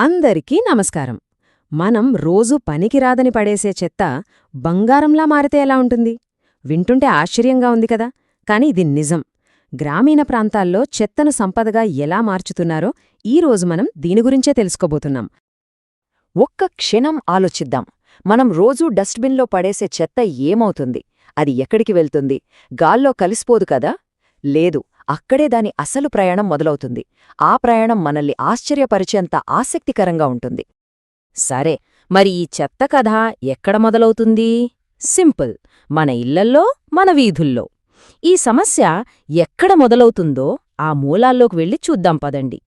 అందరికీ నమస్కారం. మనం రోజు పనికిరాదని పడేసే చెత్త బంగారంలా మారితే ఎలా ఉంటుంది? వింటుంటే ఆశ్చర్యంగా ఉంది కదా? కాని ఇది నిజం. గ్రామీణ ప్రాంతాల్లో చెత్తను సంపదగా ఎలా మార్చుతున్నారో ఈరోజు మనం దీని గురించే తెలుసుకోబోతున్నాం. ఒక్క క్షణం ఆలోచిద్దాం. మనం రోజూ డస్ట్బిన్లో పడేసే చెత్త ఏమవుతుంది? అది ఎక్కడికి వెళ్తుంది? గాల్లో కలిసిపోదు కదా? లేదు అక్కడే దాని అసలు ప్రయాణం మొదలవుతుంది. ఆ ప్రయాణం మనల్ని ఆశ్చర్యపరిచేంత ఆసక్తికరంగా ఉంటుంది. సరే మరి ఈ చెత్త కథ ఎక్కడ మొదలవుతుంది? సింపుల్ మన ఇళ్ళల్లో మన వీధుల్లో. ఈ సమస్య ఎక్కడ మొదలవుతుందో ఆ మూలాల్లోకి వెళ్ళి చూద్దాం పదండి.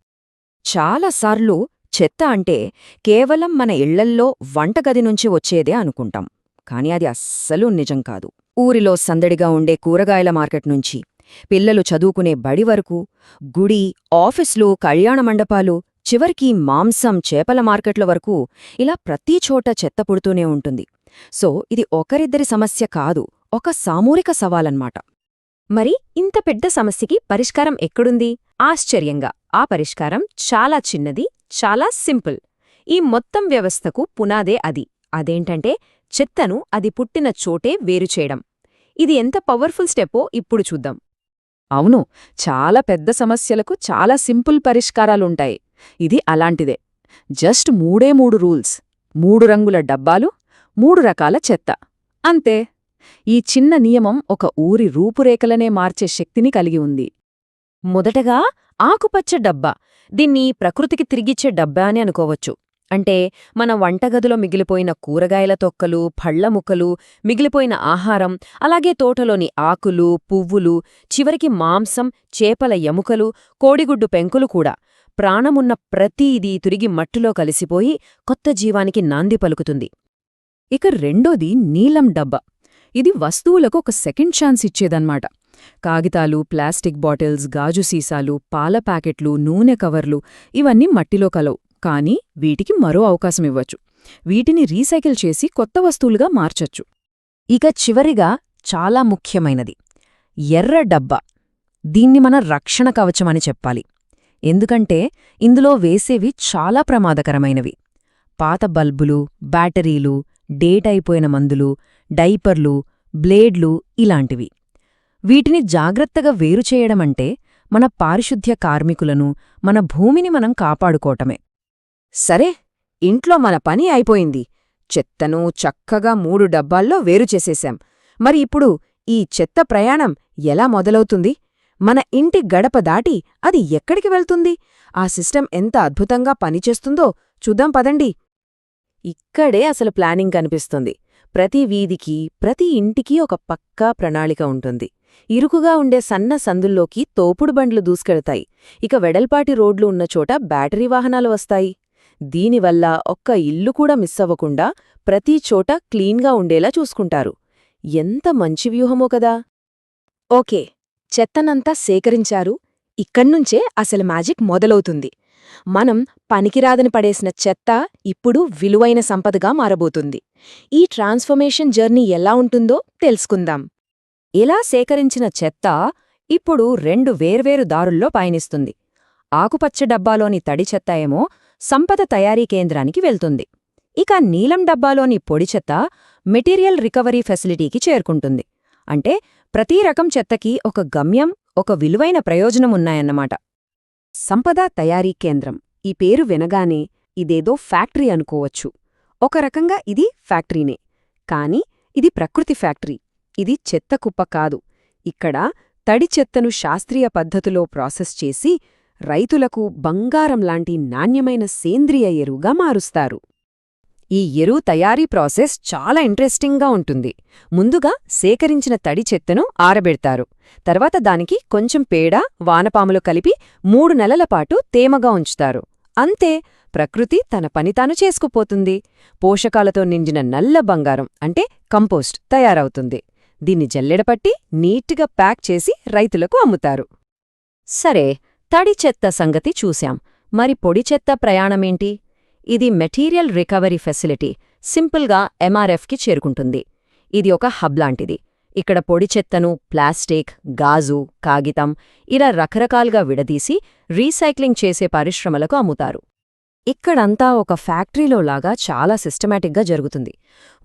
చాలాసార్లు చెత్త అంటే కేవలం మన ఇళ్ళల్లో వంటగది నుంచి వచ్చేదే అనుకుంటాం. కాని అది అస్సలు నిజం కాదు. ఊరిలో సందడిగా ఉండే కూరగాయల మార్కెట్ నుంచి పిల్లలు చదువుకునే బడి వరకు గుడి ఆఫీసులు కళ్యాణ మండపాలు చివరికి మాంసం చేపల మార్కెట్ల వరకు ఇలా ప్రతి చోట చెత్త పుడుతూనే ఉంటుంది. సో ఇది ఒకరిద్దరి సమస్య కాదు ఒక సామూహిక సవాలన్నమాట. మరి ఇంత పెద్ద సమస్యకి పరిష్కారం ఎక్కడుంది? ఆశ్చర్యంగా ఆ పరిష్కారం చాలా చిన్నది చాలా సింపుల్. ఈ మొత్తం వ్యవస్థకు పునాదే అది. అదేంటంటే చెత్తను అది పుట్టిన చోటే వేరుచేయడం ఇది ఎంత పవర్ఫుల్ స్టెప్పో ఇప్పుడు చూద్దాం. అవును చాలా పెద్ద సమస్యలకు చాలా సింపుల్ పరిష్కారాలుంటాయి. ఇది అలాంటిదే. జస్ట్ మూడే మూడు రూల్స్. మూడు రంగుల డబ్బాలు మూడు రకాల చెత్త. అంతే. ఈ చిన్న నియమం ఒక ఊరి రూపురేఖలనే మార్చే శక్తిని కలిగి ఉంది. మొదటగా ఆకుపచ్చ డబ్బా. దీన్ని ప్రకృతికి తిరిగిచ్చే డబ్బా అని అనుకోవచ్చు. అంటే మన వంటగదిలో మిగిలిపోయిన కూరగాయల తొక్కలు పళ్ళ ముక్కలు మిగిలిపోయిన ఆహారం అలాగే తోటలోని ఆకులు పువ్వులు చివరికి మాంసం చేపల ఎముకలు కోడిగుడ్డు పెంకులు కూడా. ప్రాణమున్న ప్రతీదీ తిరిగి మట్టిలో కలిసిపోయి కొత్త జీవానికి నాంది పలుకుతుంది. ఇక రెండోది నీలం డబ్బా. ఇది వస్తువులకు ఒక సెకండ్ ఛాన్స్ ఇచ్చేదన్నమాట. కాగితాలు ప్లాస్టిక్ బాటిల్స్ గాజు సీసాలు పాల ప్యాకెట్లు నూనె కవర్లు ఇవన్నీ మట్టిలో కలవు. కానీ వీటికి మరో అవకాశమివ్వచ్చు వీటిని రీసైకిల్ చేసి కొత్త వస్తువులుగా మార్చొచ్చు. ఇక చివరిగా చాలా ముఖ్యమైనది. ఎర్ర డబ్బా. దీన్ని మన రక్షణ కవచమని చెప్పాలి. ఎందుకంటే ఇందులో వేసేవి చాలా ప్రమాదకరమైనవి. పాత బల్బులు బ్యాటరీలు డేట్ అయిపోయిన మందులు డైపర్లు బ్లేడ్లు ఇలాంటివి. వీటిని జాగ్రత్తగా వేరుచేయడమంటే మన పారిశుద్ధ్య కార్మికులను మన భూమిని మనం కాపాడుకోవటమే. సరే ఇంట్లో మన పని అయిపోయింది. చెత్తను చక్కగా మూడు డబ్బాల్లో వేరుచేసేశాం మరి ఇప్పుడు ఈ చెత్త ప్రయాణం ఎలా మొదలవుతుంది? మన ఇంటి గడప దాటి అది ఎక్కడికి వెళ్తుంది? ఆ సిస్టం ఎంత అద్భుతంగా పనిచేస్తుందో చూద్దాం పదండి. ఇక్కడే అసలు ప్లానింగ్ కనిపిస్తుంది. ప్రతి వీధికి ప్రతి ఇంటికి ఒక పక్కా ప్రణాళిక ఉంటుంది. ఇరుకుగా ఉండే సన్న సందుల్లోకి తోపుడు బండ్లు దూసుకెడతాయి ఇక వెడల్పాటి రోడ్లు ఉన్న చోట బ్యాటరీ వాహనాలు వస్తాయి. దీనివల్ల ఒక్క ఇల్లు కూడా మిస్ అవ్వకుండా ప్రతి చోట క్లీన్గా ఉండేలా చూసుకుంటారు. ఎంత మంచి వ్యూహమో కదా! ఓకే చెత్తనంతా సేకరించారు. ఇక్కడ్నుంచే అసలు మ్యాజిక్ మొదలవుతుంది. మనం పనికిరాదని పడేసిన చెత్త ఇప్పుడు విలువైన సంపదగా మారబోతుంది. ఈ ట్రాన్స్ఫర్మేషన్ జర్నీ ఎలా ఉంటుందో తెలుసుకుందాం. ఇలా సేకరించిన చెత్త ఇప్పుడు రెండు వేర్వేరు దారుల్లో పయనిస్తుంది. ఆకుపచ్చ డబ్బాలోని తడి చెత్త ఏమో సంపద తయారీ కేంద్రానికి వెళ్తుంది. ఇక నీలం డబ్బాలోని పొడి చెత్త మెటీరియల్ రికవరీ ఫెసిలిటీకి చేరుకుంటుంది. అంటే ప్రతి రకం చెత్తకి ఒక గమ్యం ఒక విలువైన ప్రయోజనం ఉన్నాయన్నమాట. సంపద తయారీ కేంద్రం. ఈ పేరు వినగానే ఇదేదో ఫ్యాక్టరీ అనుకోవచ్చు. ఒక రకంగా ఇది ఫ్యాక్టరీనే. కాని ఇది ప్రకృతి ఫ్యాక్టరీ. ఇది చెత్త కుప్ప కాదు. ఇక్కడ తడి చెత్తను శాస్త్రీయ పద్ధతిలో ప్రాసెస్ చేసి రైతులకు బంగారం లాంటి నాణ్యమైన సేంద్రియ ఎరువుగా మారుస్తారు. ఈ ఎరువు తయారీ ప్రాసెస్ చాలా ఇంట్రెస్టింగ్గా ఉంటుంది. ముందుగా సేకరించిన తడి చెత్తను ఆరబెడతారు. తర్వాత దానికి కొంచెం పేడ వానపాములు కలిపి మూడు నెలల పాటు తేమగా ఉంచుతారు. అంతే ప్రకృతి తన పనితాను చేసుకుపోతుంది. పోషకాలతో నిండిన నల్ల బంగారం అంటే కంపోస్ట్ తయారవుతుంది. దీన్ని జల్లెడపట్టి నీట్గా ప్యాక్ చేసి రైతులకు అమ్ముతారు. సరే తడి చెత్త సంగతి చూశాం. మరి పొడి చెత్త ప్రయాణమేంటి? ఇది మెటీరియల్ రికవరీ ఫెసిలిటీ సింపుల్గా ఎంఆర్ఎఫ్కి చేరుకుంటుంది. ఇది ఒక హబ్ లాంటిది. ఇక్కడ పొడి చెత్తను ప్లాస్టిక్ గాజు కాగితం ఇలా రకరకాలుగా విడదీసి రీసైక్లింగ్ చేసే పరిశ్రమలకు అమ్ముతారు. ఇక్కడంతా ఒక ఫ్యాక్టరీలో లాగా చాలా సిస్టమాటిక్గా జరుగుతుంది.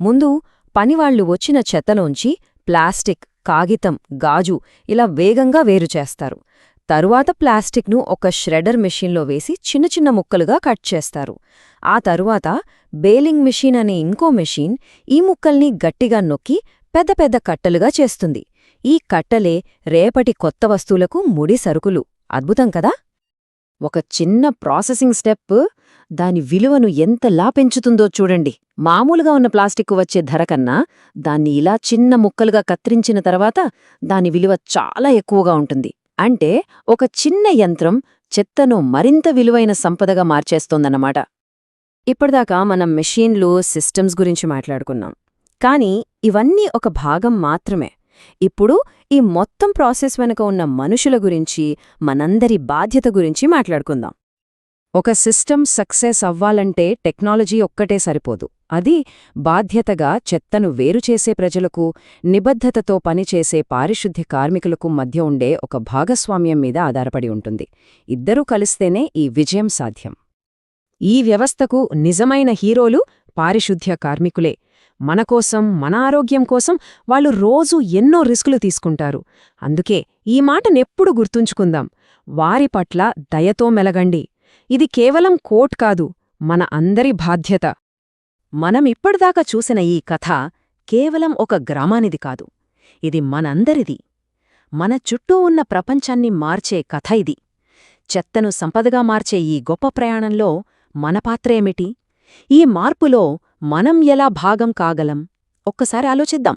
ముందు పనివాళ్ళు వచ్చిన చెత్తలోంచి ప్లాస్టిక్ కాగితం గాజు ఇలా వేగంగా వేరు చేస్తారు. తరువాత ప్లాస్టిక్ను ఒక ష్రెడర్ మెషీన్లో వేసి చిన్న చిన్న ముక్కలుగా కట్ చేస్తారు. ఆ తరువాత బేలింగ్ మెషీన్ అనే ఇంకో మెషీన్ ఈ ముక్కల్ని గట్టిగా నొక్కి పెద్ద పెద్ద కట్టలుగా చేస్తుంది. ఈ కట్టలే రేపటి కొత్త వస్తువులకు ముడి సరుకులు. అద్భుతం కదా? ఒక చిన్న ప్రాసెసింగ్ స్టెప్. దాని విలువను ఎంతలా పెంచుతుందో చూడండి. మామూలుగా ఉన్న ప్లాస్టిక్ వచ్చే ధర కన్నా దాన్ని ఇలా చిన్న ముక్కలుగా కత్తిరించిన తర్వాత దాని విలువ చాలా ఎక్కువగా ఉంటుంది. అంటే ఒక చిన్న యంత్రం చెత్తను మరింత విలువైన సంపదగా మార్చేస్తోందన్నమాట. ఇప్పటిదాకా మనం మెషీన్లు సిస్టమ్స్ గురించి మాట్లాడుకున్నాం. కానీ ఇవన్నీ ఒక భాగం మాత్రమే. ఇప్పుడు ఈ మొత్తం ప్రాసెస్ వెనుక ఉన్న మనుషుల గురించి మనందరి బాధ్యత గురించి మాట్లాడుకుందాం. ఒక సిస్టమ్ సక్సెస్ అవ్వాలంటే టెక్నాలజీ ఒక్కటే సరిపోదు. అది బాధ్యతగా చెత్తను వేరుచేసే ప్రజలకు నిబద్ధతతో పనిచేసే పారిశుద్ధ్య కార్మికులకు మధ్య ఉండే ఒక భాగస్వామ్యం మీద ఆధారపడి ఉంటుంది. ఇద్దరూ కలిస్తేనే ఈ విజయం సాధ్యం. ఈ వ్యవస్థకు నిజమైన హీరోలు పారిశుద్ధ్య కార్మికులే. మనకోసం మన ఆరోగ్యం కోసం వాళ్ళు రోజూ ఎన్నో రిస్కులు తీసుకుంటారు. అందుకే ఈ మాటనెప్పుడు గుర్తుంచుకుందాం. వారి పట్ల దయతో మెలగండి. ఇది కేవలం కోట్ కాదు మన అందరి బాధ్యత. మనం ఇప్పటిదాకా చూసిన ఈ కథ కేవలం ఒక గ్రామానిది కాదు ఇది మనందరిది. మన చుట్టూ ఉన్న ప్రపంచాన్ని మార్చే కథ ఇది. చెత్తను సంపదగా మార్చే ఈ గొప్ప ప్రయాణంలో మన పాత్రేమిటి ఈ మార్పులో మనం ఎలా భాగం కాగలం? ఒక్కసారి ఆలోచిద్దాం.